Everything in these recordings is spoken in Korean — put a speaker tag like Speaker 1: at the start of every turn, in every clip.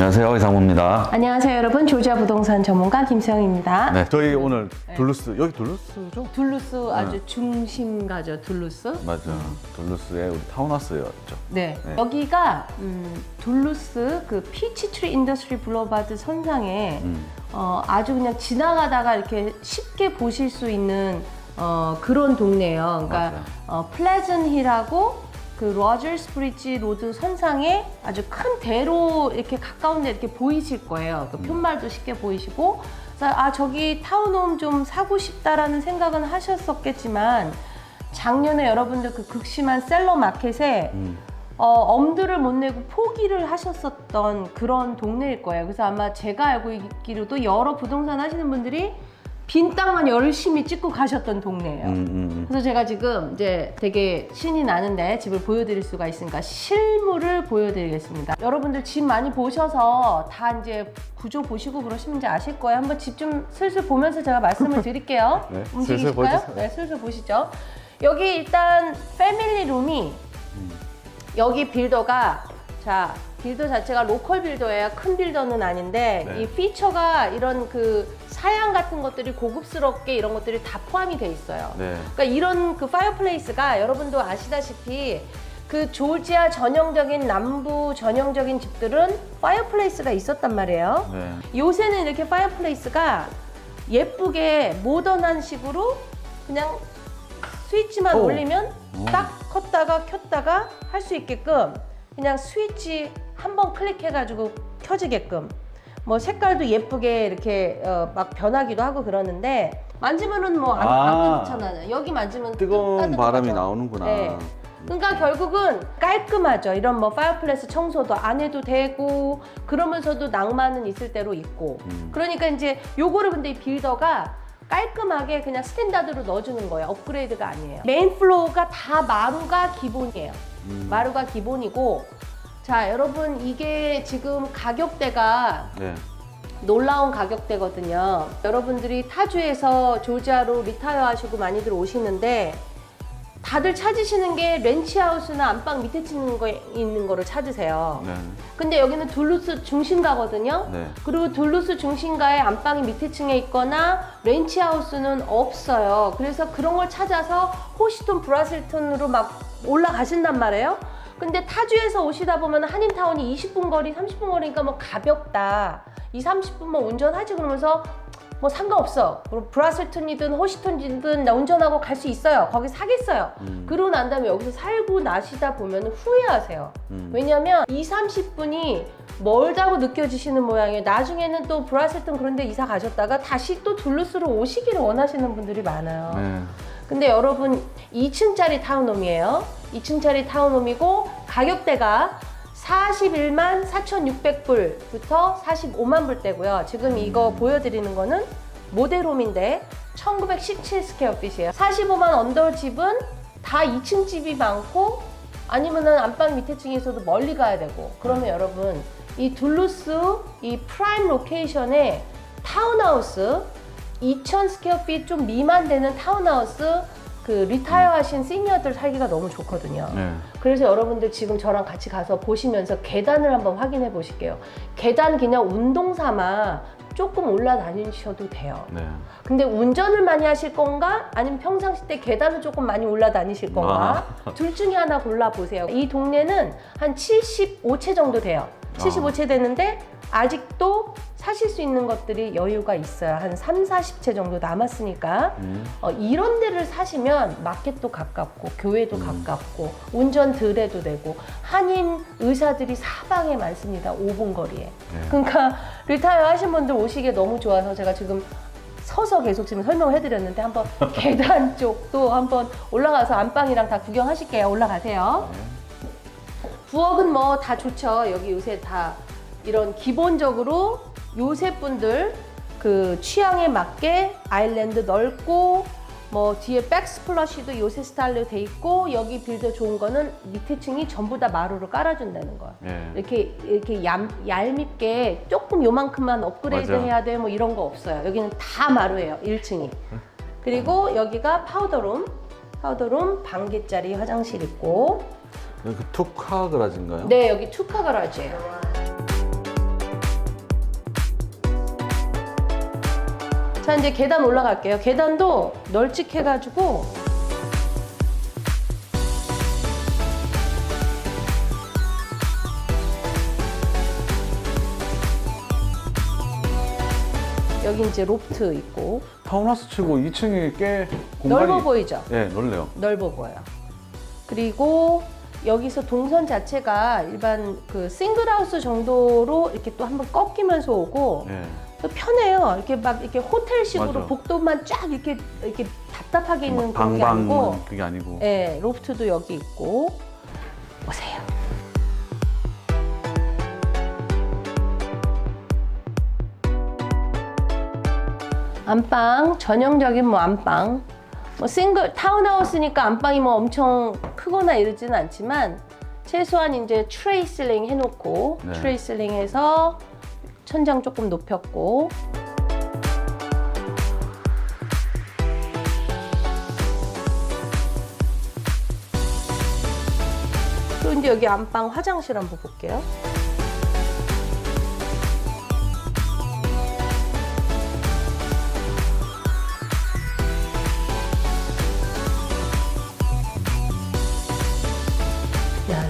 Speaker 1: 안녕하세요 이상무입니다.
Speaker 2: 안녕하세요 여러분 조지아 부동산 전문가 김수영입니다.
Speaker 1: 네, 저희 오늘 둘루스 여기 둘루스죠?
Speaker 2: 둘루스 아주 중심가죠 둘루스.
Speaker 1: 맞아. 둘루스의 우리 타운하우스였죠.
Speaker 2: 네.
Speaker 1: 네.
Speaker 2: 여기가 음, 둘루스 그 피치트리 인더스트리 블로바드 선상에
Speaker 1: 음.
Speaker 2: 어, 아주 그냥 지나가다가 이렇게 쉽게 보실 수 있는 어, 그런 동네예요. 그러니까
Speaker 1: 맞아요.
Speaker 2: 어, 플레전 힐하고 그 로저스 브리지 로드 선상에 아주 큰 대로 이렇게 가까운데 이렇게 보이실 거예요. 그 편말도 쉽게 보이시고, 그래서 아 저기 타운홈 좀 사고 싶다라는 생각은 하셨었겠지만 작년에 여러분들 그 극심한 셀러 마켓에
Speaker 1: 음.
Speaker 2: 어, 엄두를 못 내고 포기를 하셨었던 그런 동네일 거예요. 그래서 아마 제가 알고 있기로도 여러 부동산 하시는 분들이 빈 땅만 열심히 찍고 가셨던 동네예요.
Speaker 1: 음, 음, 음.
Speaker 2: 그래서 제가 지금 이제 되게 신이 나는데 집을 보여드릴 수가 있으니까 실물을 보여드리겠습니다. 여러분들 집 많이 보셔서 다 이제 구조 보시고 그러시면 이제 아실 거예요. 한번 집 좀 슬슬 보면서 제가 말씀을 드릴게요.
Speaker 1: 네, 슬슬
Speaker 2: 움직이실까요?
Speaker 1: 보여주세요.
Speaker 2: 네, 슬슬 보시죠. 여기 일단 패밀리 룸이 여기 빌더가 자 빌더 자체가 로컬 빌더예요. 큰 빌더는 아닌데
Speaker 1: 네.
Speaker 2: 이 피처가 이런 그 사양 같은 것들이 고급스럽게 이런 것들이 다 포함이 돼 있어요.
Speaker 1: 네.
Speaker 2: 그러니까 이런 그 파이어플레이스가 여러분도 아시다시피 그 조지아 전형적인 남부 전형적인 집들은 파이어플레이스가 있었단 말이에요.
Speaker 1: 네.
Speaker 2: 요새는 이렇게 파이어플레이스가 예쁘게 모던한 식으로 그냥 스위치만
Speaker 1: 오.
Speaker 2: 올리면
Speaker 1: 오.
Speaker 2: 딱 컸다가 켰다가 할 수 있게끔 그냥 스위치 한 번 클릭해가지고 켜지게끔 뭐 색깔도 예쁘게 이렇게 어, 막 변하기도 하고 그러는데 만지면은 뭐안
Speaker 1: 아.
Speaker 2: 안 뜨잖아요. 여기 만지면
Speaker 1: 뜨거운. 바람이 나오는구나.
Speaker 2: 네. 그러니까 결국은 깔끔하죠. 이런 뭐 파이어플레이스 청소도 안 해도 되고 그러면서도 낭만은 있을 대로 있고.
Speaker 1: 음.
Speaker 2: 그러니까 이제 요거를 근데 이 빌더가 깔끔하게 그냥 스탠다드로 넣어주는 거예요. 업그레이드가 아니에요. 메인 플로어가 다 마루가 기본이에요.
Speaker 1: 음.
Speaker 2: 마루가 기본이고 자 여러분 이게 지금 가격대가
Speaker 1: 네.
Speaker 2: 놀라운 가격대거든요. 여러분들이 타주에서 조지아로 리타이어 하시고 많이들 오시는데 다들 찾으시는 게 렌치하우스나 안방 밑에 치는 거 있는 거를 찾으세요.
Speaker 1: 네.
Speaker 2: 근데 여기는 둘루스 중심가거든요.
Speaker 1: 네.
Speaker 2: 그리고 둘루스 중심가에 안방이 밑에 층에 있거나 렌치하우스는 없어요. 그래서 그런 걸 찾아서 호시톤 브라실톤으로 막 올라가신단 말이에요. 근데 타주에서 오시다 보면 한인타운이 20분 거리, 30분 거리니까 뭐 가볍다. 2, 30분만 운전하지 그러면서 뭐 상관없어. 그리고 브라슬톤이든 호시톤이든 나 운전하고 갈 수 있어요. 거기 사겠어요.
Speaker 1: 음.
Speaker 2: 그러고 난 다음에 여기서 살고 나시다 보면 후회하세요.
Speaker 1: 음.
Speaker 2: 왜냐면 2, 30분이 멀다고 느껴지시는 모양이에요. 나중에는 또 브라셀ton 그런 데 이사 가셨다가 다시 또 둘루스로 오시기를 원하시는 분들이 많아요.
Speaker 1: 네.
Speaker 2: 근데 여러분 2층짜리 타운홈이에요. 2층짜리 타운홈이고 가격대가 41만 4,600불부터 45만 불대고요. 지금 이거 보여드리는 거는 모델홈인데 1917 스퀘어핏이에요. 45만 언더 집은 다 2층 집이 많고 아니면은 안방 밑에 층에서도 멀리 가야 되고 그러면 여러분 이 둘루스 이 프라임 로케이션에 타운하우스 2,000 스퀘어핏 좀 미만 되는 타운하우스 그 리타이어 하신 시니어들 살기가 너무 좋거든요.
Speaker 1: 네.
Speaker 2: 그래서 여러분들 지금 저랑 같이 가서 보시면서 계단을 한번 확인해 보실게요. 계단 그냥 운동 삼아 조금 올라다니셔도 돼요.
Speaker 1: 네.
Speaker 2: 근데 운전을 많이 하실 건가? 아니면 평상시 때 계단을 조금 많이 올라다니실 건가? 둘 중에 하나 골라보세요. 이 동네는 한 75채 정도 돼요. 75채 되는데 아직도 사실 수 있는 것들이 여유가 있어요. 한 3, 40채 정도 남았으니까
Speaker 1: 음.
Speaker 2: 어, 이런 데를 사시면 마켓도 가깝고 교회도 가깝고 운전 덜 해도 되고 한인 의사들이 사방에 많습니다. 5분 거리에.
Speaker 1: 네.
Speaker 2: 그러니까 리타이어 하신 분들 오시기에 너무 좋아서 제가 지금 서서 계속 지금 설명을 해드렸는데 한번 계단 쪽도 한번 올라가서 안방이랑 다 구경하실게요. 올라가세요. 부엌은 뭐 다 좋죠. 여기 요새 다 이런 기본적으로 요새 분들 그 취향에 맞게 아일랜드 넓고 뭐 뒤에 백스플러시도 요새 스타일로 돼 있고 여기 빌더 좋은 거는 밑에 층이 전부 다 마루로 깔아준다는 거야.
Speaker 1: 네.
Speaker 2: 이렇게 이렇게 얌, 얄밉게 조금 요만큼만 업그레이드
Speaker 1: 맞아.
Speaker 2: 해야 돼 뭐 이런 거 없어요. 여기는 다 마루예요. 1층이. 그리고 여기가 파우더룸. 파우더룸 반개짜리 화장실 있고
Speaker 1: 여기 투카 그라지인가요?
Speaker 2: 네, 여기 투카 가라지예요. 자, 이제 계단 올라갈게요. 계단도 널찍해가지고 여기 이제 로프트 있고
Speaker 1: 타운하우스 치고 2층이 꽤 공간이
Speaker 2: 넓어 보이죠?
Speaker 1: 예, 넓네요.
Speaker 2: 넓어 보여요. 그리고 여기서 동선 자체가 일반 그 싱글하우스 정도로 이렇게 또 한번 꺾이면서 오고
Speaker 1: 예.
Speaker 2: 또 편해요. 이렇게 막 이렇게 호텔식으로
Speaker 1: 맞아.
Speaker 2: 복도만 쫙 이렇게 이렇게 답답하게 있는 그런 게 아니고,
Speaker 1: 그게 아니고.
Speaker 2: 예, 로프트도 여기 있고 오세요. 안방 전형적인 뭐 안방 뭐 싱글 타운하우스니까 안방이 뭐 엄청 크거나 이러지는 않지만 최소한 이제 트레이슬링 해놓고
Speaker 1: 네.
Speaker 2: 트레이슬링해서 천장 조금 높였고 또 이제 여기 안방 화장실 한번 볼게요.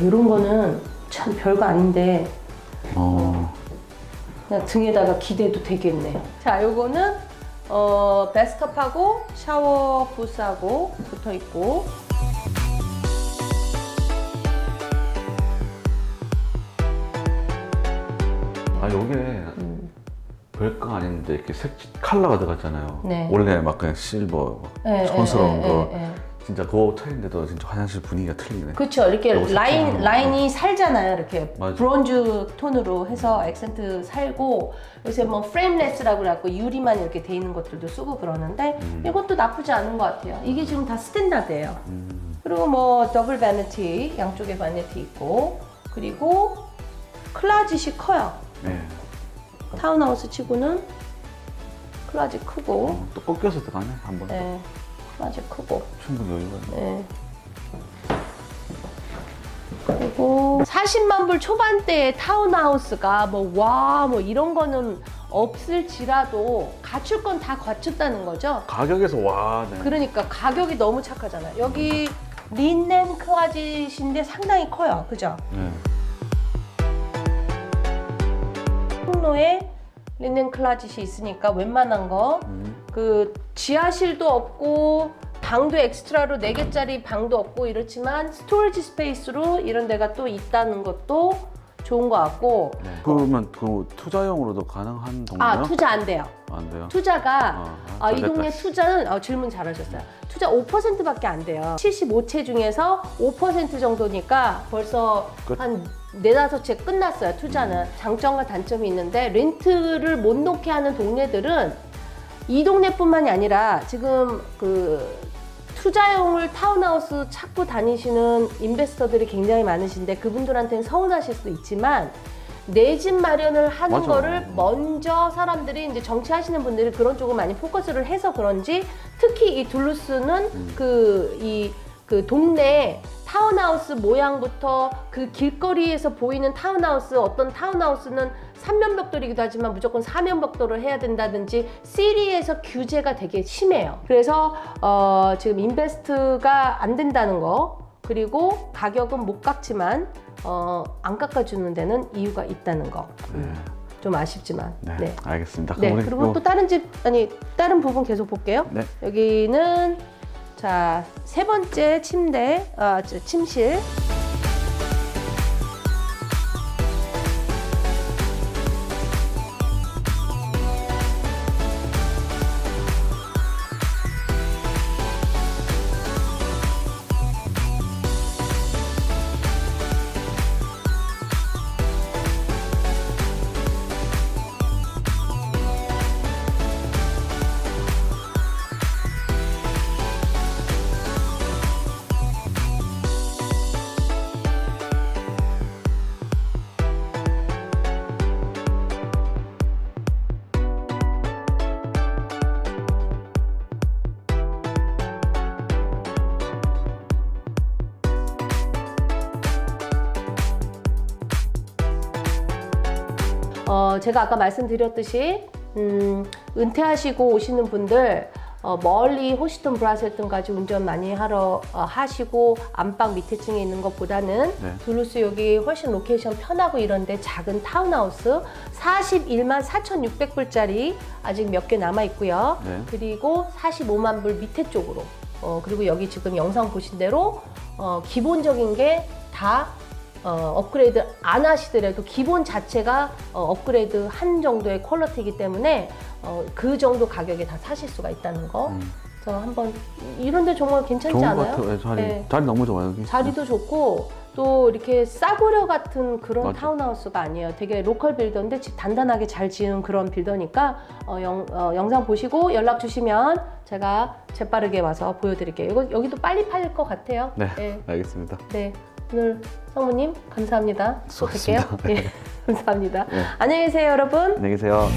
Speaker 2: 이런 거는 참 별거 아닌데
Speaker 1: 어.
Speaker 2: 그냥 등에다가 기대도 되겠네. 자, 요거는 어, 베스트업하고 샤워 부스하고 붙어 있고
Speaker 1: 아, 요게 별거 아닌데 이렇게 색 컬러가 들어갔잖아요.
Speaker 2: 네.
Speaker 1: 원래 막 그냥 실버 막
Speaker 2: 예,
Speaker 1: 촌스러운
Speaker 2: 예,
Speaker 1: 거. 진짜 그거 차인데도 진짜 화장실 분위기가 틀리네.
Speaker 2: 그렇죠. 이렇게
Speaker 1: 너무
Speaker 2: 라인 라인이 살잖아요. 이렇게
Speaker 1: 맞아.
Speaker 2: 브론즈 톤으로 해서 액센트 살고 요새 뭐 프레임레스라고 그래갖고 유리만 이렇게 돼 있는 것들도 쓰고 그러는데
Speaker 1: 음.
Speaker 2: 이것도 나쁘지 않은 것 같아요. 이게 지금 다 스탠다드예요. 그리고 뭐 더블 바니티 양쪽에 바니티 있고 그리고 클라짓이 커요.
Speaker 1: 네.
Speaker 2: 타운하우스 치고는 클라짓 크고
Speaker 1: 어, 또 꺾여서 들어가네 한 번.
Speaker 2: 네, 클라짓 크고
Speaker 1: 충분히 여유가 있네.
Speaker 2: 네. 그리고 40만 불 초반대의 타운하우스가 뭐 와 뭐 이런 거는 없을지라도 갖출 건 다 갖췄다는 거죠.
Speaker 1: 가격에서 와. 네.
Speaker 2: 그러니까 가격이 너무 착하잖아요. 여기 린넨 클라짓인데 상당히 커요. 그죠?
Speaker 1: 네.
Speaker 2: 통로에 린넨 클라짓이 있으니까 웬만한 거
Speaker 1: 음.
Speaker 2: 그 지하실도 없고 방도 엑스트라로 4개짜리 방도 없고 이렇지만 스토리지 스페이스로 이런 데가 또 있다는 것도 좋은 것 같고
Speaker 1: 네. 그러면 그 투자용으로도 가능한 동네요?
Speaker 2: 아 투자 안 돼요.
Speaker 1: 안 돼요?
Speaker 2: 투자가
Speaker 1: 아,
Speaker 2: 아, 이
Speaker 1: 잘 됐다.
Speaker 2: 동네 투자는 어, 질문 잘하셨어요. 투자 5%밖에 안 돼요. 75채 중에서 5% 정도니까 벌써
Speaker 1: 끝.
Speaker 2: 한 네다섯 채 끝났어요. 투자는 장점과 단점이 있는데 렌트를 못 놓게 하는 동네들은 이 동네뿐만이 아니라 지금 그 투자용을 타운하우스 찾고 다니시는 인베스터들이 굉장히 많으신데 그분들한테는 서운하실 수도 있지만 내 집 마련을 하는
Speaker 1: 맞아.
Speaker 2: 거를 먼저 사람들이 이제 정치하시는 분들이 그런 쪽을 많이 포커스를 해서 그런지 특히 이 둘루스는 그 이 그 동네 타운하우스 모양부터 그 길거리에서 보이는 타운하우스 어떤 타운하우스는 삼면벽돌이기도 하지만 무조건 사면벽돌을 해야 된다든지 시리에서 규제가 되게 심해요. 그래서 어 지금 인베스트가 안 된다는 거 그리고 가격은 못 깎지만 어 안 깎아주는 데는 이유가 있다는 거. 음, 좀 아쉽지만.
Speaker 1: 네.
Speaker 2: 네.
Speaker 1: 알겠습니다.
Speaker 2: 네, 그리고
Speaker 1: 요-
Speaker 2: 또 다른 집, 아니, 다른 부분 계속 볼게요.
Speaker 1: 네.
Speaker 2: 여기는, 자, 세 번째 침대, 아, 저, 침실. 어, 제가 아까 말씀드렸듯이 음, 은퇴하시고 오시는 분들 어, 멀리 호시턴 브라셀튼까지 운전 많이 하러 어, 하시고 안방 밑에 층에 있는 것보다는
Speaker 1: 네.
Speaker 2: 두루스 여기 훨씬 로케이션 편하고 이런데 작은 타운하우스 41만 4,600불짜리 아직 몇 개 남아 있고요.
Speaker 1: 네.
Speaker 2: 그리고 45만 불 밑에 쪽으로 어, 그리고 여기 지금 영상 보신 대로 어, 기본적인 게 다 어, 업그레이드 안 하시더라도 기본 자체가 어, 업그레이드 한 정도의 퀄리티이기 때문에 어, 그 정도 가격에 다 사실 수가 있다는 거.
Speaker 1: 음.
Speaker 2: 그래서 한번 이런데 정말 괜찮지
Speaker 1: 좋은 것
Speaker 2: 않아요?
Speaker 1: 같아요. 네, 자리,
Speaker 2: 네.
Speaker 1: 자리 너무 좋아요. 여기.
Speaker 2: 자리도 좋고 또 이렇게 싸구려 같은 그런
Speaker 1: 맞아.
Speaker 2: 타운하우스가 아니에요. 되게 로컬 빌더인데 집 단단하게 잘 지은 그런 빌더니까 어, 영, 어, 영상 보시고 연락 주시면 제가 재빠르게 와서 보여드릴게요. 이거 여기도 빨리 팔릴 것 같아요.
Speaker 1: 네,
Speaker 2: 네.
Speaker 1: 알겠습니다.
Speaker 2: 네. 오늘 성우님 감사합니다.
Speaker 1: 수고하셨습니다.
Speaker 2: 예, 감사합니다.
Speaker 1: 네.
Speaker 2: 안녕히 계세요, 여러분.
Speaker 1: 안녕히 계세요.